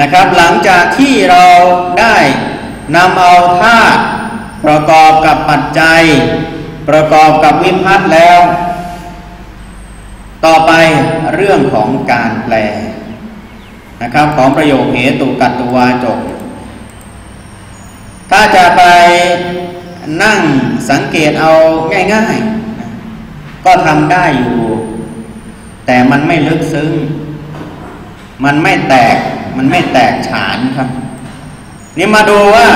นะครับ หลังจากที่เราได้นำเอาธาตุประกอบกับปัจจัย ประกอบกับวิพัฒน์แล้ว ต่อไปเรื่องของการแปลนะครับ ของประโยคเหตุกัตตวาจก ถ้าจะไปนั่งสังเกตเอาง่ายๆ ก็ทำได้อยู่ แต่มันไม่ลึกซึ้ง มันไม่แตก มันไม่แตกฉานครับ นี่มาดูว่า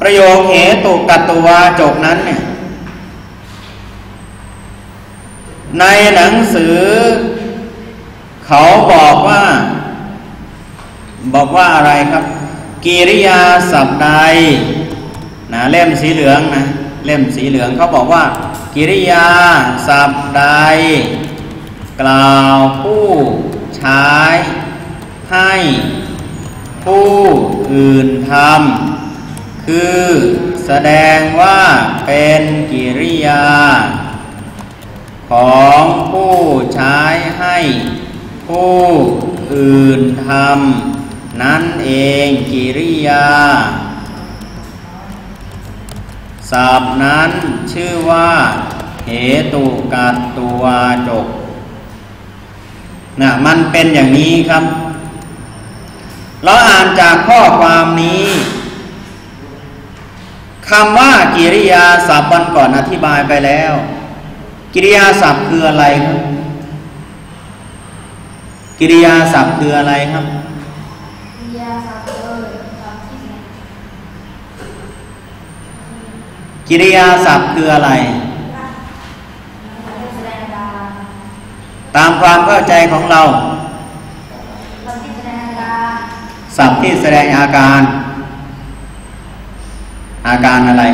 ประโยคเหตุกัตตวาจกนั้นเนี่ย ในหนังสือ เขาบอกว่า บอกว่าอะไรครับ กิริยาสับใดนะเล่มสีเหลืองนะเล่มสีเหลืองเขาบอกว่า กิริยาสับใด กล่าวผู้ใช้ ให้ผู้อื่นทำคือแสดงว่าเป็นกิริยา ของผู้ใช้ให้ ผู้อื่นทำนั่นเองกิริยาศัพท์นั้นชื่อว่า เหตุกัตตุวาจกนะมันเป็นอย่างนี้ครับ เราอ่านจากข้อความนี้คำว่ากิริยาศัพท์วันก่อนอธิบายไปแล้ว กิริยาศัพท์คืออะไรครับ กิริยาศัพท์คืออะไรครับกิริยาศัพท์เลยศัพท์ที่กิริยาศัพท์คืออะไรแสดงอาการตามความเข้าใจของเรา ศัพท์ที่แสดงอาการ ศัพท์ที่แสดงอาการ อาการอะไร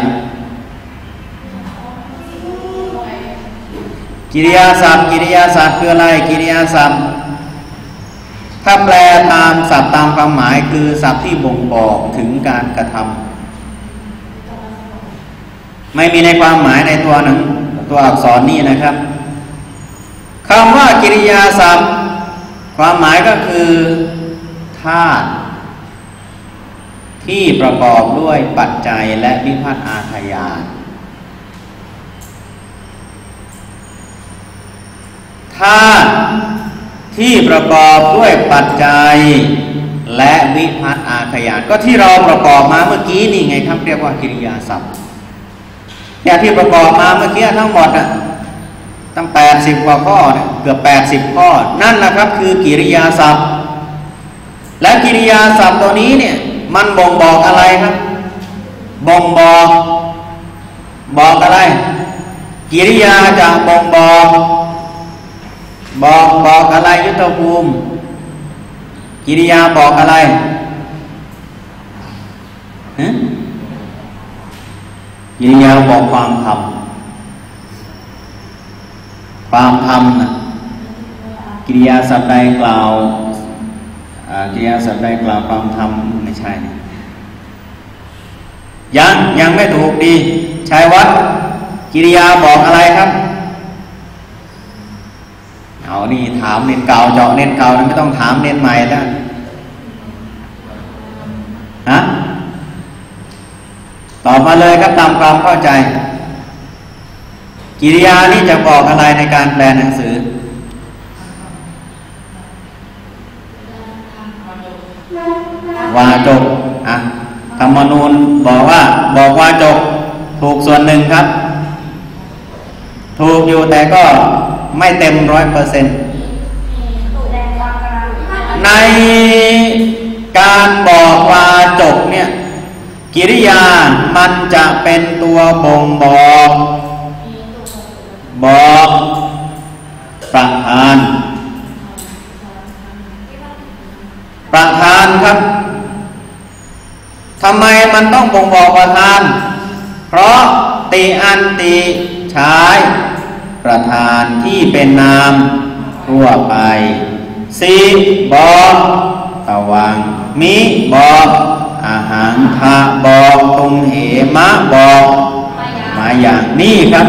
กิริยาศัพท์กิริยาศัพท์คืออะไร กิริยาศัพท์ถ้าแปลตามศัพท์ตามความหมายคือศัพท์ที่บ่งบอกถึงการกระทำไม่มีในความหมายในตัวหนังตัวอักษรนี้นะครับคำว่ากิริยาศัพท์ความหมายก็คือ ธาตุที่ประกอบด้วยปัจจัยและวิพัฒน์อาทยานธาตุที่ประกอบด้วยปัจจัยและวิพัฒน์อาทยานก็ที่เราประกอบมาเมื่อกี้นี่ไงครับเรียกว่ากิริยาศัพท์เนี่ยที่ประกอบมาเมื่อกี้ทั้งหมดอะตั้งแปดสิบกว่าข้อเนี่ยเกือบแปดสิบข้อ นั่นแหละครับคือกิริยาศัพท์ และกิริยาศัพท์ตัวนี้เนี่ย มันบ่งบอกอะไรครับ บ่งบอก บอกอะไร กิริยาจะบ่งบอก บอกบอกอะไรยุทธภูมิ กิริยาบอกอะไรฮะกิริยาบอกความทำความทำนะกิริยาสัพท์ใดกล่าว กิริยาสัพท์ใดกล่าวความทำไม่ใช่นะยังยังไม่ถูกดีชัยวัดกิริยาบอกอะไรครับ เอานี่ถามเน้นเก่าเจาะเน้นเก่านะไม่ต้องถามเน้นใหม่แล้วฮะตอบมาเลยครับตามความเข้าใจ กิริยานี่จะบอกอะไรในการแปลหนังสือ วาจกอะธรร มนูญบอกว่าบอกว่าจกถูกส่วนหนึ่งครับ ถูกอยู่แต่ก็ไม่เต็มร้อยเปอร์เซ็นต์ในการบอกว่าจกเนี่ย กิริยามันจะเป็นตัวบ่งบอก บอกประธาน ประธานครับ ไมมันต้องบ่งบอกประธาน เพราะติอันติใช้ประธานที่เป็นนามทั่วไปสีบอกตะวัง มิบอกอาหารทะบอกตุงเหมะบอกมาอย่างนี้ครับ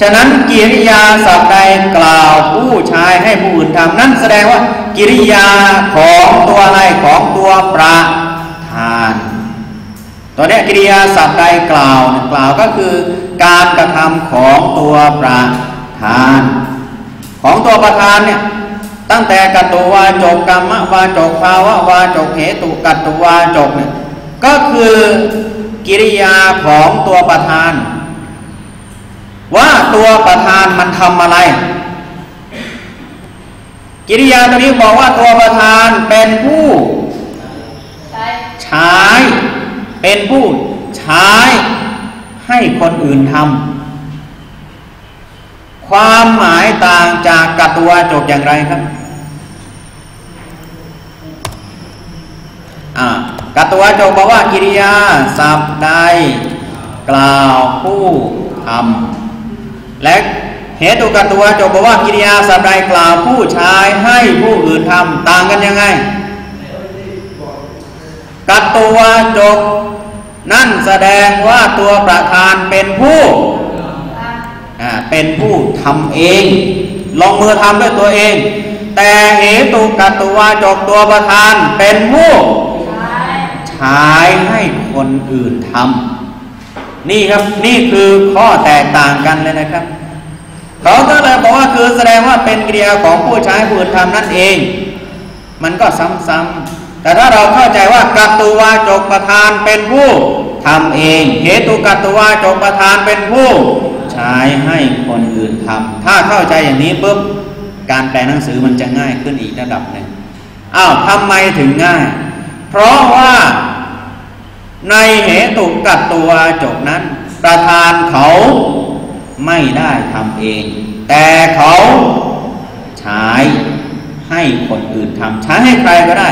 ฉะนั้นกิริยาศัพใดกล่าวผู้ชายให้ผู้อื่นทำนั่นแสดงว่า กิริยาของตัวอะไรของตัวประธา ตัวเนี้ยกิริยาศัพท์ใดกล่าวกล่าวก็คือการกระทำของตัวประธาน ของตัวประธานเนี่ยตั้งแต่กัตตุวาจกกรรมวาจกภาวะวาจกเหตุกัตตุวาจกเนี่ยก็คือกิริยาของตัวประธาน ว่าตัวประธานมันทำอะไร กิริยาตัวนี้บอกว่าตัวประธานเป็นผู้ใช้ใช้ เป็นผู้ใช้ให้คนอื่นทำความหมายต่างจากกัตตุวาจกอย่างไรครับอ่ากัตตุวาจกบอกว่ากิริยาสับใดกล่าวผู้ทำและเหตุกัตตุวาจกบอกว่ากิริยาสับใดกล่าวผู้ใช้ให้ผู้อื่นทำต่างกันยังไงกัตตุวาจก นั่นแสดงว่าตัวประธานเป็นผู้เป็นผู้ทำเอง ลงมือทำด้วยตัวเอง แต่เหตุกัตตุวาจกตัวประธานเป็นผู้ใช้ใช้ให้คนอื่นทำนี่ครับนี่คือข้อแตกต่างกันเลยนะครับ เขาก็เลยบอกว่าคือแสดงว่าเป็นกิริยาของผู้ใช้ผู้อื่นทำนั่นเอง มันก็ซ้ำๆ แต่ถ้าเราเข้าใจว่ากัตตุวาจกประธานเป็นผู้ทำเองเหตุกัตตุวาจกประธานเป็นผู้ใช้ให้คนอื่นทำถ้าเข้าใจอย่างนี้ปุ๊บการแปลหนังสือมันจะง่ายขึ้นอีกระดับหนึ่งอ้าวทำไมถึงง่าย เพราะว่าในเหตุกัตตุวาจกนั้น ประธานเขาไม่ได้ทำเอง แต่เขาใช้ให้คนอื่นทำใช้ให้ใครก็ได้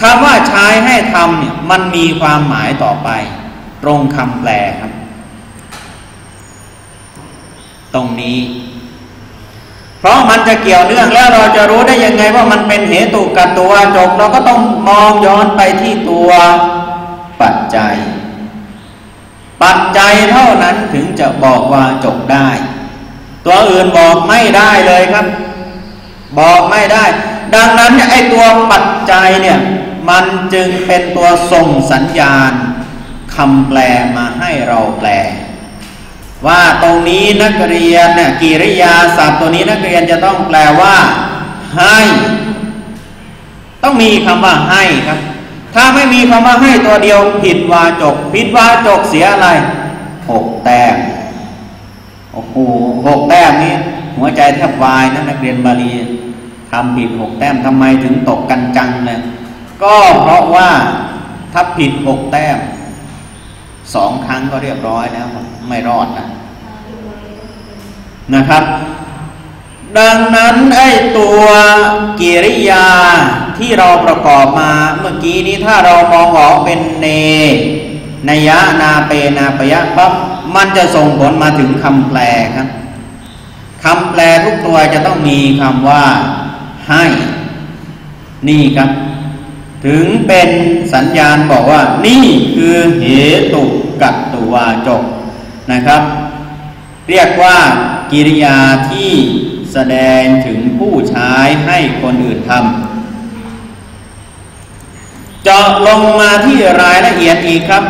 คำว่าใช้ให้ทำเนี่ยมันมีความหมายต่อไป ตรงคำแปลครับ ตรงนี้ เพราะมันจะเกี่ยวเนื่องแล้วเราจะรู้ได้ยังไงว่ามันเป็นเหตุกับตัวจบเราก็ต้องมองย้อนไปที่ตัวปัจจัย ปัจจัยเท่านั้นถึงจะบอกว่าจบได้ ตัวอื่นบอกไม่ได้เลยครับ บอกไม่ได้ ดังนั้นเนี่ยไอ้ตัวปัจจัยเนี่ยมันจึงเป็นตัวส่งสัญญาณคำแปลมาให้เราแปล ว่าตรงนี้นักเรียนเนี่ยกิริยาศัพท์ตัวนี้นักเรียนจะต้องแปลว่า ให้ ต้องมีคำว่าให้ครับ ถ้าไม่มีคำว่าให้ตัวเดียวผิดวาจก ผิดวาจกเสียอะไรหกแต้มโอ้โหหกแต้มนี้หัวใจแทบวายนะนักเรียนบาลี ทำผิดหกแต้มทำไมถึงตกกันจังเลยก็เพราะว่าถ้าผิดหกแต้มสองครั้งก็เรียบร้อยแล้วครับไม่รอดนะนะครับ ดังนั้นไอ้ตัวกิริยาที่เราประกอบมาเมื่อกี้นี้ถ้าเรามองออกเป็นเนนยะนาเปนาปยะปั๊บมันจะส่งผลมาถึงคำแปลครับคำแปลทุกตัวจะต้องมีคำว่า ให้ นี่ครับ ถึงเป็นสัญญาณบอกว่า นี่คือเหตุกัตตุวาจกนะครับ เรียกว่ากิริยาที่แสดงถึงผู้ใช้ให้คนอื่นทำเจาะลงมาที่รายละเอียดอีกครับ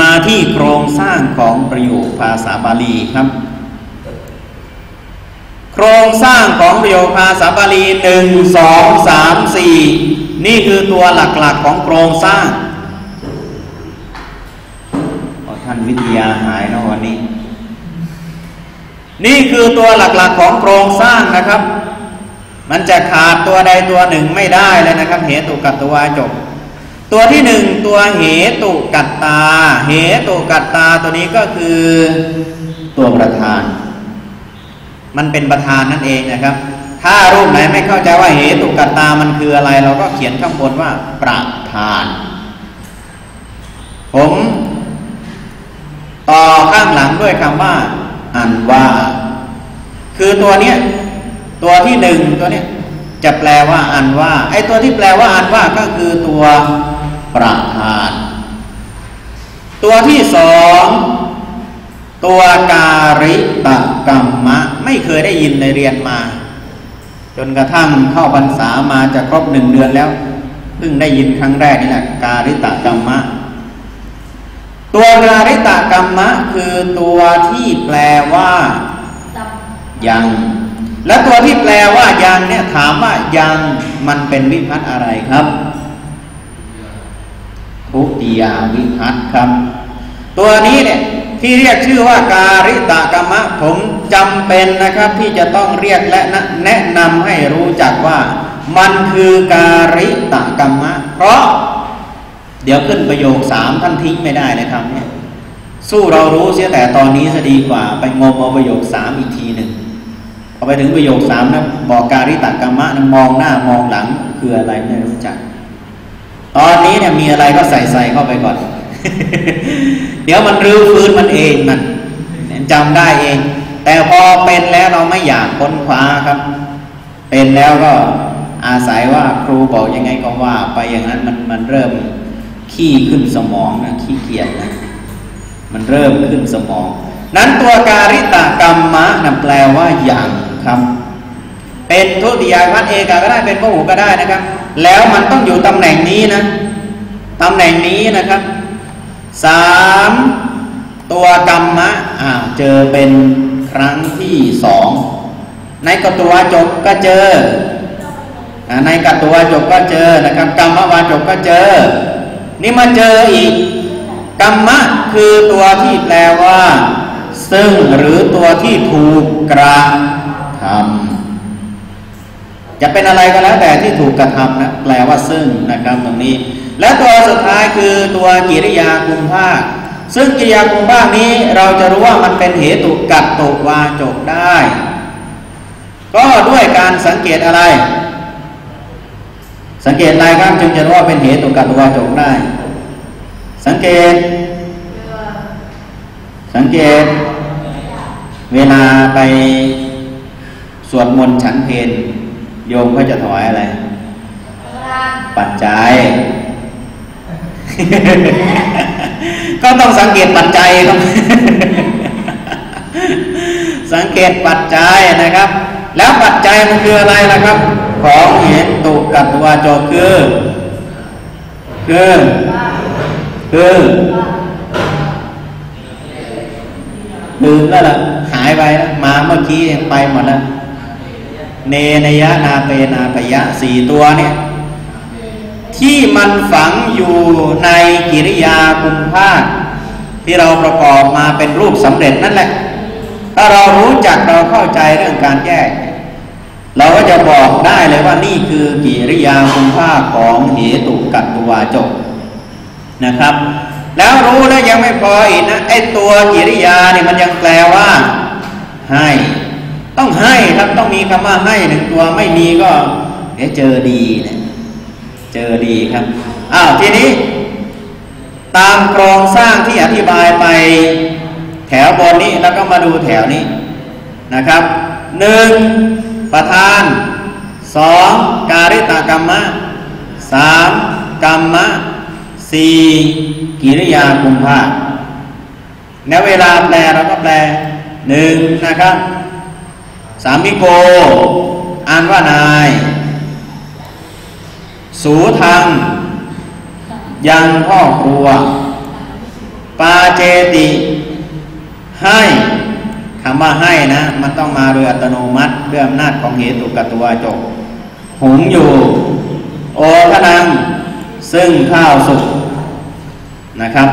มาที่โครงสร้างของประโยคภาษาบาลีครับ รงสร้างของประโยคภาษาบาลีหนึ่งสองสามสี่นี่คือตัวหลักๆของโครงสร้างท่านวิทยาหายนะวันนี้ นี่คือตัวหลักๆของโครงสร้างนะครับ มันจะขาดตัวใดตัวหนึ่งไม่ได้เลยนะครับ เหตุกัตตวาจบ ตัวที่หนึ่งตัวเหตุกัตตา เหตุกัตตาตัวนี้ก็คือตัวประธาน มันเป็นประธานนั่นเองนะครับ ถ้ารูปไหนไม่เข้าใจว่าเหตุกัตตามันคืออะไร เราก็เขียนข้างบนว่าประธาน ผมต่อข้างหลังด้วยคำว่าอันว่า คือตัวเนี้ยตัวที่หนึ่งตัวเนี้ยจะแปลว่าอันว่าไอ้ตัวที่แปลว่าอันว่าก็คือตัวประธาน ตัวที่สอง ตัวการิตกรรมะ ไม่เคยได้ยินในเรียนมา จนกระทั่งเข้าพรรษามาจะครบหนึ่งเดือนแล้วเพิ่งได้ยินครั้งแรกนี่แหละการิตกรรมะ ตัวการิตกรรมะ คือตัวที่แปลว่ายัง และตัวที่แปลว่ายังเนี่ยถามว่ายังมันเป็นวิพัตน์อะไรครับทุติยาวิพัตน์ครับ ตัวนี้เนี่ย ที่เรียกชื่อว่าการิตกรรมะผมจำเป็นนะครับที่จะต้องเรียกและแนะนำให้รู้จักว่า มันคือการิตกรรมะ เพราะ เดี๋ยวขึ้นประโยคสามท่านทิ้งไม่ได้นะครับเนี่ยสู้เรารู้เสียแต่ตอนนี้จะดีกว่า ไปงมเอาประโยคสามอีกทีหนึ่งพอไปถึงประโยคสามนะบอกการิตกรรมะนะมองหน้ามองหลังคืออะไรไม่รู้จัก ตอนนี้เนี่ยมีอะไรก็ใส่ใส่เข้าไปก่อน เดี๋ยวมันรื้อฟื้นมันเองมันจำได้เอง แต่พอเป็นแล้วเราไม่อยากค้นคว้าครับ เป็นแล้วก็อาศัยว่าครูบอกยังไงก็ว่าไปอย่างนั้นมันมันเริ่มขี้ขึ้นสมองนะขี้เกียจนะมันเริ่มขึ้นสมอง นั้นตัวการิตกรรมะนะแปลว่าอย่างครับ เป็นทุติยาพัฒเอกก็ได้เป็นพหูก็ได้นะครับ แล้วมันต้องอยู่ตำแหน่งนี้นะตำแหน่งนี้นะครับ สามตัวกรรมะอ้าวเจอเป็นครั้งที่สองในกตัวจบก็เจอในกตัวจบก็เจอนะครับกรรมวาจบก็เจอ นี่มาเจออีกกรรมะคือตัวที่แปลว่า ซึ่งหรือตัวที่ถูกกระทำจะเป็นอะไรก็แล้วแต่ที่ถูกกระทำนะแปลว่าซึ่งนะครับตรงนี้ และตัวสุดท้ายคือตัวกิริยาคุมภาค ซึ่งกิริยาคุมภาคนี้เราจะรู้ว่ามันเป็นเหตุกัดตุวาจกได้ ก็ด้วยการสังเกตอะไร สังเกตอะไรครับจึงจะรู้ว่าเป็นเหตุกัดตุวาจกได้ สังเกต สังเกต เวลาไปสวดมนต์ฉันเพลโยมก็จะถวายอะไร ปัจจัย ก็ต้องสังเกตปัจจัยครับสังเกตปัจจัยนะครับ แล้วปัจจัยมันคืออะไรล่ะครับ ของเหตุกัตวาโจคือคือคือลืมแล้วล่ะหายไปมาเมื่อกี้ไปหมดแล้วเนนยะนาเปนาพยะสี่ตัวเนี่ย ที่มันฝังอยู่ในกิริยาคุณภาคที่เราประกอบมาเป็นรูปสำเร็จนั่นแหละ ถ้าเรารู้จักเราเข้าใจเรื่องการแยก เราก็จะบอกได้เลยว่านี่คือกิริยาคุณภาคของเหตุกัตตวาจกนะครับ แล้วรู้แล้วยังไม่พออีกนะไอตัวกิริยาเนี่ยมันยังแปลว่า ให้ ต้องให้ครับต้องมีคำว่าให้หนึ่งตัวไม่มีก็เดี๋ยวเจอดีนี่ย เจอดีครับอ้าวทีนี้ ตามโครงสร้างที่อธิบายไปแถวบนนี้แล้วก็มาดูแถวนี้นะครับหนึ่งประธานสองการิตกรรมะสามกรรมะสี่กิริยาคุมภาคแล้วเวลาแปลเราก็แปลหนึ่งนะครับสามิโกอ่านว่านาย สูทัง ยังพ่อครัว ปาเจติ ให้คำว่าให้นะ มันต้องมาโดยอัตโนมัติด้วยอำนาจของเหตุกัตวจกหุงอยู่ โอพนัง ซึ่งข้าวสุกนะครับ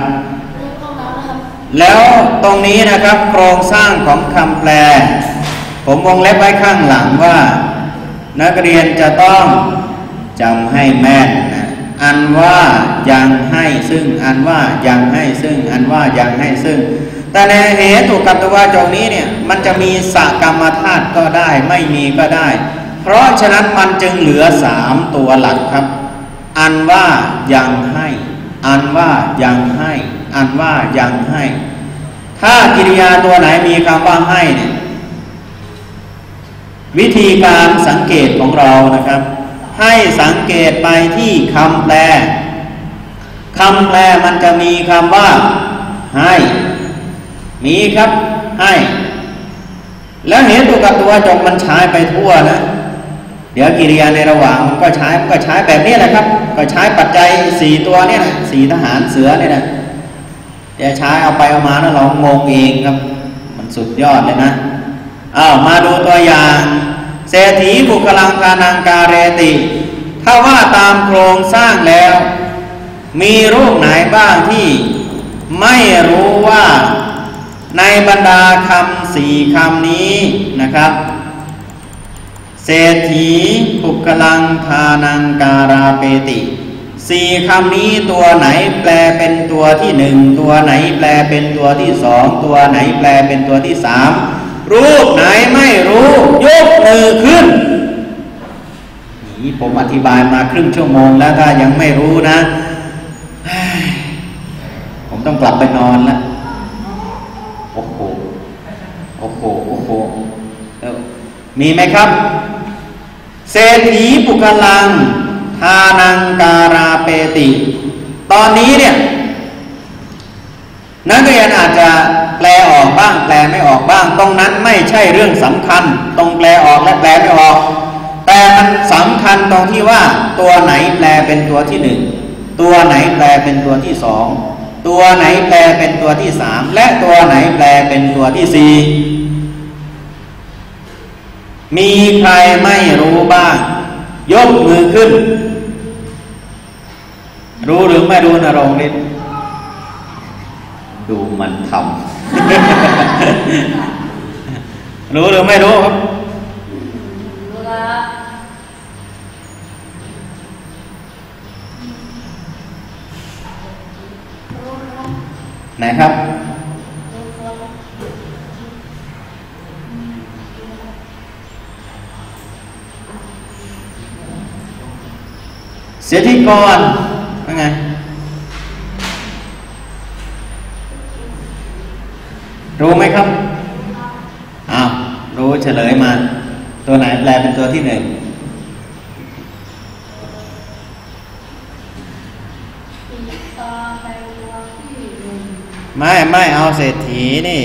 แล้วตรงนี้นะครับโครงสร้างของคำแปล ผมวงเล็บไว้ข้างหลังว่า นักเรียนจะต้อง จำให้แม่นนะอันว่ายังให้ซึ่ง อันว่ายังให้ซึ่ง อันว่ายังให้ซึ่ง แต่ในเหตุกัตวาจงนี้เนี่ยมันจะมีสกรรมธาตุก็ได้ไม่มีก็ได้ เพราะฉะนั้นมันจึงเหลือสามตัวหลักครับ อันว่ายังให้ อันว่ายังให้ อันว่ายังให้ ถ้ากิริยาตัวไหนมีคำว่าให้เนี่ยวิธีการสังเกตของเรานะครับ ให้สังเกตไปที่คำแปลคำแปลมันจะมีคำว่า ให้ มีครับ ให้ แล้วเห็นตุกับตัวจงมันใช้ไปทั่วนะ เดี๋ยวกิริยาในระหว่างมันก็ใช้มันก็ใช้แบบนี้แหละครับ ก็ใช้ปัจจัยสี่ตัวเนี่ยนะสี่ทหารเสือเนี่ยนะจะใช้เอาไปเอามาแล้วเรางงเองครับ มันสุดยอดเลยนะอ้าวมาดูตัวอย่าง เศรษฐีบุคลังคานังการเรติ ถ้าว่าตามโครงสร้างแล้ว มีรูปไหนบ้างที่ไม่รู้ว่าในบรรดาคำสี่คำนี้นะครับ เศรษฐีปุกลังทานังการาเปติสี่คำนี้ตัวไหนแปลเป็นตัวที่หนึ่งตัวไหนแปลเป็นตัวที่สองตัวไหนแปลเป็นตัวที่สาม รูปไหนไม่รู้ ยกมือขึ้น นี่ผมอธิบายมาครึ่งชั่วโมงแล้วถ้ายังไม่รู้นะ ผมต้องกลับไปนอนแล้วโอ้โหโอ้โหโอ้โหเอ้ามีไหมครับ เศรษฐีปุกลัง ทานังการาเปติ ตอนนี้เนี่ย นักเรียนอาจจะ แปลออกบ้างแปลไม่ออกบ้าง ตรงนั้นไม่ใช่เรื่องสำคัญ ตรงแปลออกและแปลไม่ออก แต่มันสำคัญตรงที่ว่าตัวไหนแปลเป็นตัวที่หนึ่งตัวไหนแปลเป็นตัวที่สองตัวไหนแปลเป็นตัวที่สามและตัวไหนแปลเป็นตัวที่สี่มีใครไม่รู้บ้าง ยกมือขึ้น รู้หรือไม่รู้นรงฤทธิ์ดูมันทำ รู้หรือไม่รู้ครับรู้ครับไหนครับเสียที่ก่อนว่าไง รู้ไหมครับอ้าวรู้เฉลยมา ตัวไหนแปลเป็นตัวที่หนึ่งติดตามไปตัวที่หนึ่งไม่ไม่เอาเศรษฐีนี่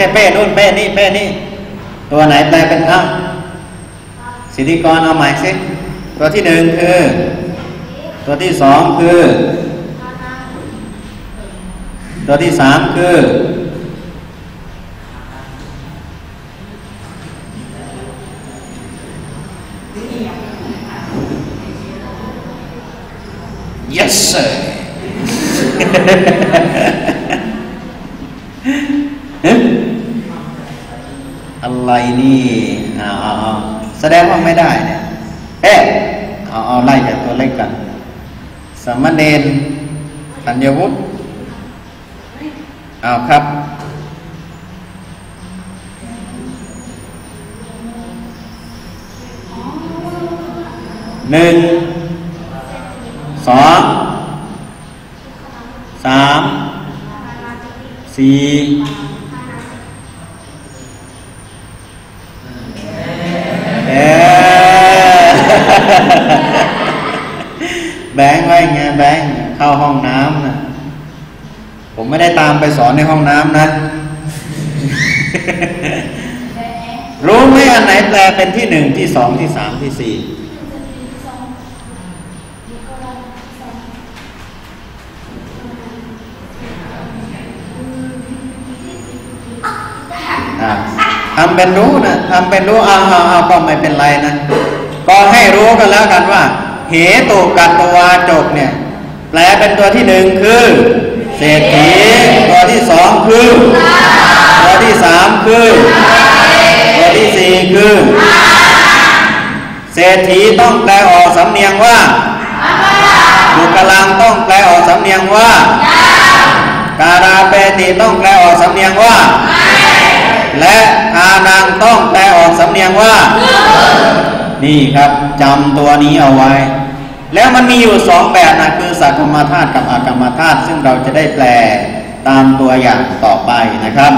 ช่เป้นู่นเป้นี่เป้นี่ตัวไหนแปลเป็นอ้าสิทธิกรเอาใหม่สิตัวที่หนึ่งคือ ตัวที่สองคือ ตัวที่สามคือ yes sir เอ๊ะ อะไรนี่เอาเอาแสดงว่าไม่ได้เนี่ยเอ๊ะเอาเอาไล่จากตัวเล็กกันสามเณรธัญวุฒิเอาครับหนึ่งสองสามสี่เอ๊ะ แบงค์ไว้ไงแบงค์เข้าห้องน้ำนะผมไม่ได้ตามไปสอนในห้องน้ำนะ รู้ไหมอันไหนแปลเป็นที่หนึ่งที่สองที่สามที่สี่ทำเป็นรู้นะทำเป็นรู้เอาเอาเอาก็ไม่เป็นไรนะ ก็ให้รู้กันแล้วกันว่า เหตุกัตวาจกเนี่ย แปลเป็นตัวที่หนึ่งคือเศรษฐีตัวที่สองคือตัวที่สามคือตัวที่สี่คือเศรษฐีต้องแปลออกสำเนียงว่าบุคลังต้องแปลออกสำเนียงว่าการาเปติต้องแปลออกสำเนียงว่า และทานังต้องแปลออกสำเนียงว่า นี่ครับจำตัวนี้เอาไว้ แล้วมันมีอยู่สองแบบนะคือสักกรรมธาตุกับอากรรมธาตุซึ่งเราจะได้แปลตามตัวอย่างต่อไปนะครับ